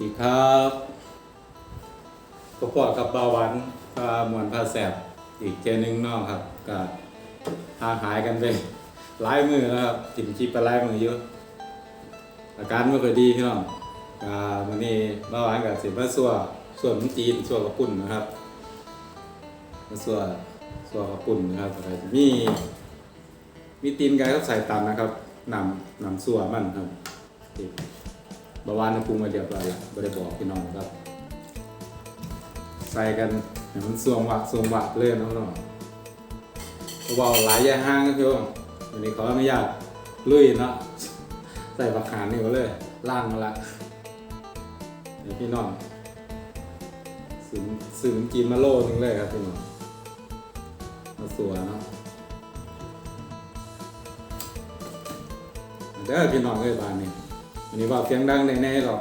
ดีครับพอกับเบาหวานพามวนพาแสบอีกเจนึงนอกครับก็หาหายกันไปหลายมือแล้วครับกินชีพไปหลายมือเยอะอาการไม่ค่อยดีพี่น้องก็วันนี้เบาหวานกับสิมาสัวส่วนจีนส่วนกับปุ่นนะครับมาสัวสัวกับปุ่นนะครับแล้วก็มีมีตีนไก่เขาใส่ตันนะครับนำนำสัวมันครับ บาวานในปรุงมาเรียบร้อยแล้วไม่บอกพี่น้องครับ ใส่กันให้มันสวงหวักสวงหวักเลยน้องๆเขาบอกหลายแย่ห้างก็คือวันนี้เขาไม่อยากลุยเนาะใส่ผักขานนี่ก็เลยล่างมาละเดี๋ยวพี่น้องซื้อซื้อมันกินมาโลนึงเลยครับพี่น้องมาสัวเนาะเด้อพี่น้องเอ้ยบ้านนี้ อันนี้ว่าเสียงดังแน่ๆหรอก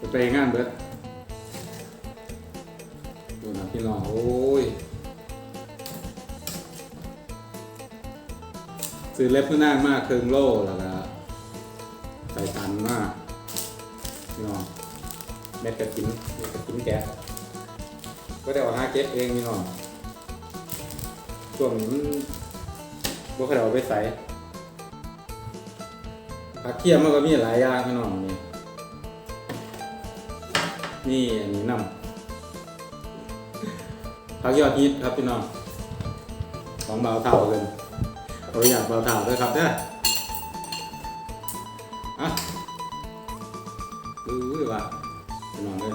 จะไปงานเบิดดูนะพี่น้องโอ้ยซื้อเล็บเพื่อนานมากเครื่องโล่แล้วก็ใส่ตันมากพี่น้องเม็ดกระถินเม็ดกระถินแกะก็ได้เอาหาเก็บเองพี่น้องช่วงนี้มันบ่เคยเอาไปใส่ ผักเคี่ยมมันก็มีหลายอย่างพี่น้องนี่นี่อันนี้นำผักยอดฮิตครับพี่น้องของเบาเท่าเลยเราอยากเบาเท่าด้วยครับเด้ออะดูว่าพี่น้องเลย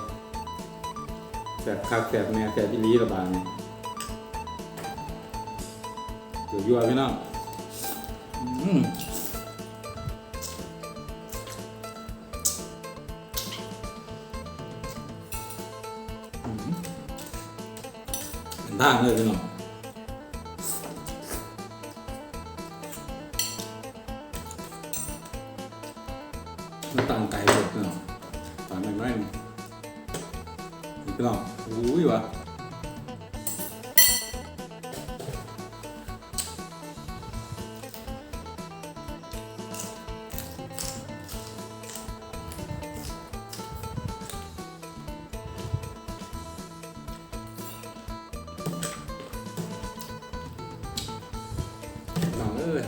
แสบคักแสบแม่แสบอีหลีระบาดนี่ยเดี๋ยวยั่วพี่น้องอืม ทางเลยพี่น้องน้ำตางไก่หมดพี่น้องตาลไม่ไม่พี่น้องอุ้ยวะ องเออ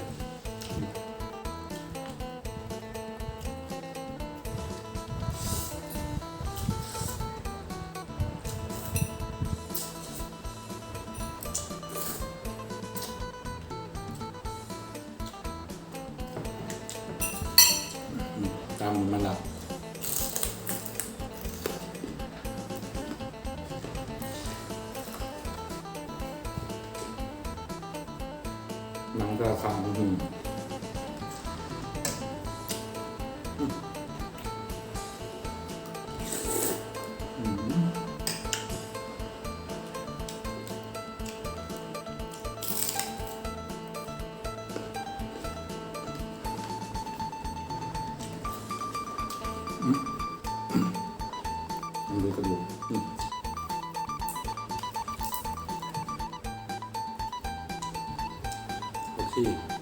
ตามมันละหนัง ก็ขาว โอเค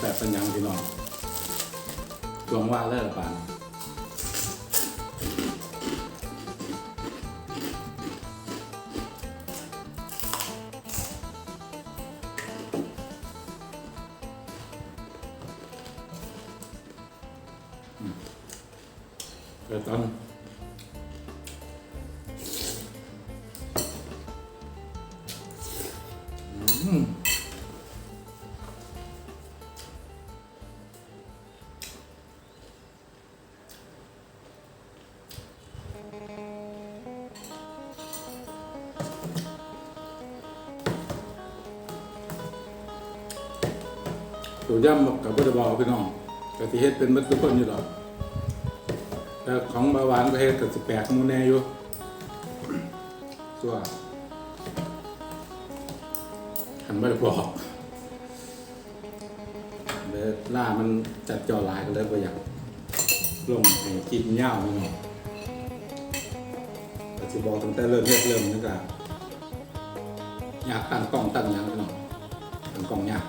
แบบเป็นยังพี่น้อง จวงว่าเลิกปานอืมเดี๋ยวตอน ตัวย่ำกับบัตบอพี่น้องกะทิเฮ็ดเป็นบัตทุกคนอยู่หรอกแต่ของบาหวานก็เฮ็ดกับสิบแปดมูแน่อยู่ตัวหันไม่ได้บอกเดี๋ยวล่ามันจัดจอหลายกันเลยก็อยากลงให้กินเหย้ามันหน่อยแต่จะบอกตั้งแต่เริ่มเฮ็ดเริ่มนึกอะอยากตั้งกล้องตั้งยังไปหน่อยตั้งกล้องยาก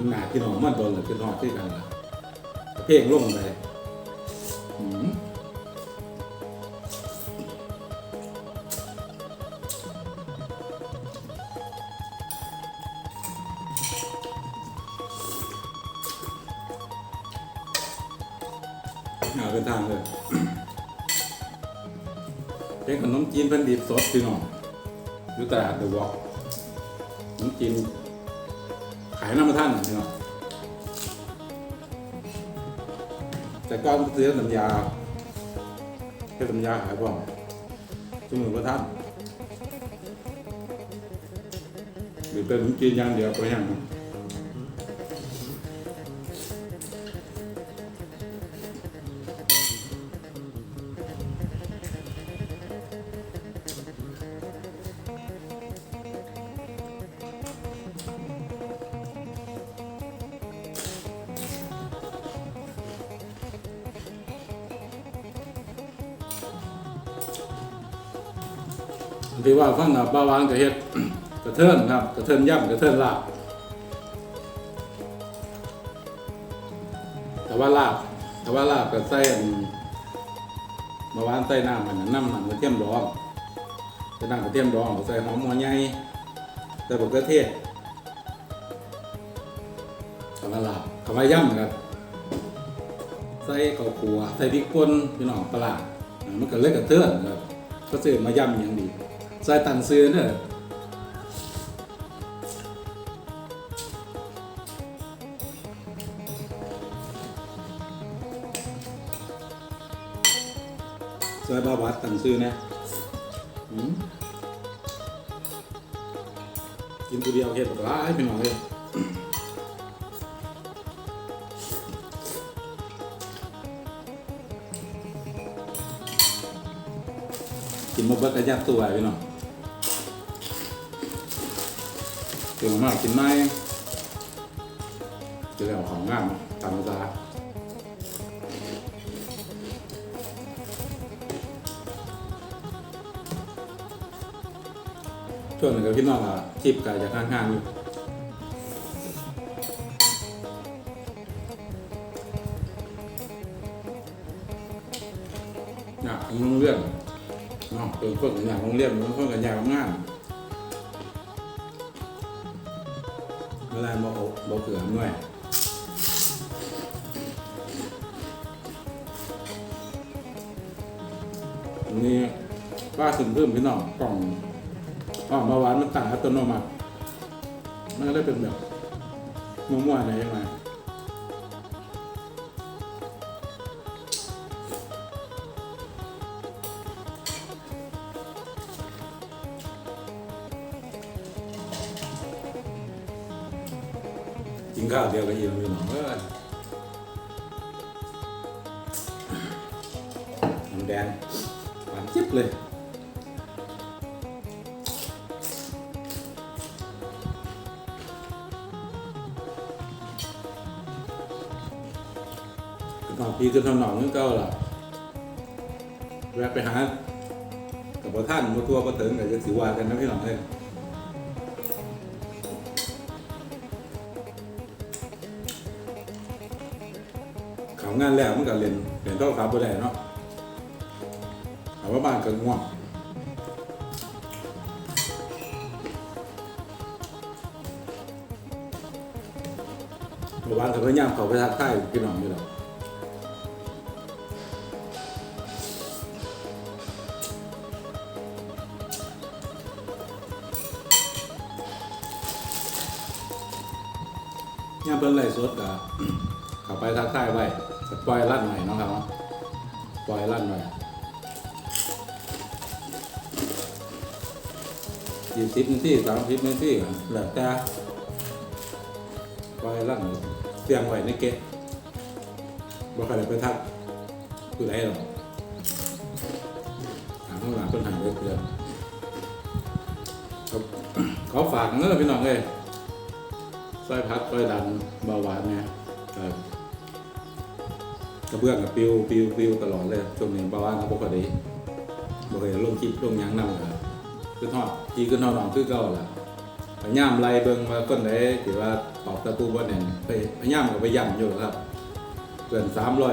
ห็นหน้าพี่น้องมันโดนหรือขึ้นหอดที่กันละเพลงลงไปเอาเป็นทางเลยเป็นขนมจีนเพันดิบสดพี่น้องอยู่ตลาดเดอะวอล์กขนมจีน ขายน้ำมาท่านพี่น้องแต่ก้อนซื้อน้ำยาแค่น้ำยาขาย ที่ว่าฟังนะบ้าวางกระเฮ็ดกระเทินครับกระเทินย่ำกระเทินลาบแต่ว่าลาบแต่ว่าลาบกับไส้อันมาวานใส่น้ำมันน่ะน้ำมันกระเทียมดองใส่น้ำกระเทียมดองใส่หอมหัวใหญ่ใส่บกกระเทศคำว่าลาบคำว่าย่ำครับใส่ข้าวคั่วใส่พริกป่นพี่น้องปลาร้าอ่ามันก็เล็กกระเทินครับก็ซื้อมาย่ำอย่างดี ใส่ตันซื้อเนอะใส่บาบาดตันซื้อนะอืมกินตัวเดียวเห็ดร้ายไปหน่อยกินมาเบิดกระยับตัวไปหน่อย เดี๋ยวมากกินไหมจะได้เอาของงามตามภาษาช่วงนึงกับพี่น้องอะจีบกันจากข้างๆอยู่อยากโรงเรียนเนาะเป็นคนอยากโรงเรียนเป็นคนกันอยากงาน เวลาบอกบอกเกือหน่วยอันนี้ป้าสึมเพิ่มพี่น้องกล่องกล่องมาหวานมันต่างอัตโนมัติมันก็ได้เป็นแบบมั่วๆอะไรยัง กินข้าวเดียวก็อิ่มเลยเนาะเอ้ยน้ำแดงหวานจิ๊บเลยนหอพี่ขึ้นทางหนองนึกเก้าล่ะแวะไปหากับพ่อท่านมาทัวร์มาถึงกับจะสิวากันนะพี่หนองเอ้ เขางานแล้วมันก็เรียนเรียนเท่าครับบ่ได้เนาะแต่ว่าบ้านก็ง่วงเมื่อวานก็พยายามเขาไปทักทายพี่น้องอยู่แล้วย่ามเบิ่งไล่สดก็เข้าไปทักทายไว้ปล่อยลั่นหน่อยนะครับปล่อยลั่นหน่อยยี่สิบนาทีสามสิบนาทีก็แล้วแต่ปล่อยลั่นเตรียมไว้ในเก็ตบ่ใครได้ไปทักผู้ใดหรอกข้างหลังต้นหางเล็กเดือนเขาเขาฝากเงือพี่น้องเลยซอยพักซอยดันเบาหวานเนี่ยครับ กระเบื้องกับปิวปิวปิวตลอดเลยช่วงนี้บาหวานกับปกติบ่เคยลงคลิปลงยังนำเลยคือทอดทีคือทอดน้องคือเก่าละพยายามไล่เบิ่งว่าคนไหนที่ว่าตอบประตูบ่แน่นไปพยายามก็ไปย่ำอยู่ครับเกิน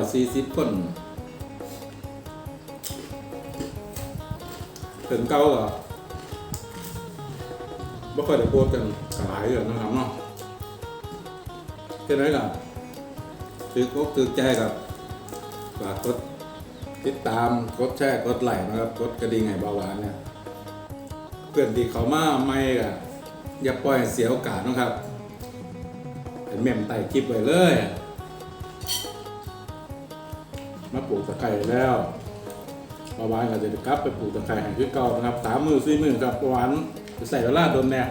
340คนเกินเก้าก็บ่ค่อยได้โพสต์กันกหลายเรื่องนะครับเนาะแค่นั้นก็ถือกกถือใจกับ ฝากกดติดตามกดแชร์กดไลค์นะครับกดกระดิ่งให้เบาหวานเนี่ยเพื่อนที่เขามาไม่ก็อย่าปล่อยเสียโอกาสนะครับเป็นเมมไต่คลิปไว้เลย มาปลูกตะไคร้แล้วประวานก็จะกลับไปปลูกตะไคร้ให้คือเก่านะครับสามมือสี่มือครับประวานจะใส่เวลาโดนแน่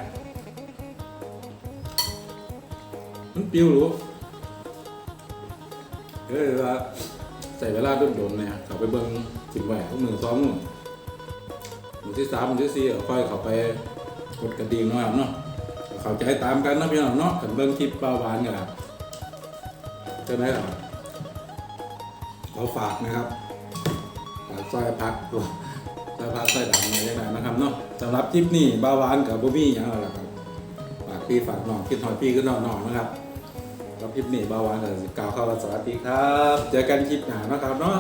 มันปิวหรู้เฮ้ยว่า ใส่เวลาโดนโดนๆเนี่ยเขาไปเบิ้งสิบแหวกมือซ้อมมือมือที่สามมือที่สี่ค่อยเขาไปกดกระดิ่งหนะครับเนาะเขาใจตามกันนะพี่น้องเนาะขันเบิ้งคลิปประวานกันครับใช่ไหมครับขอฝากนะครับฝากซอยพักตัวซอยพักซอยดังอะไรได้นะครับเนาะสำหรับคลิปนี้บาวานกับบ๊บี้อย่างไรครับฝากพี่ฝากน้องคิดหอยพี่ก็น้องน้องนะครับ คลิปนี้บาวานกับสิกล่าวคำว่าสวัสดีครับ เจอกันคลิปหน้านะครับเนาะ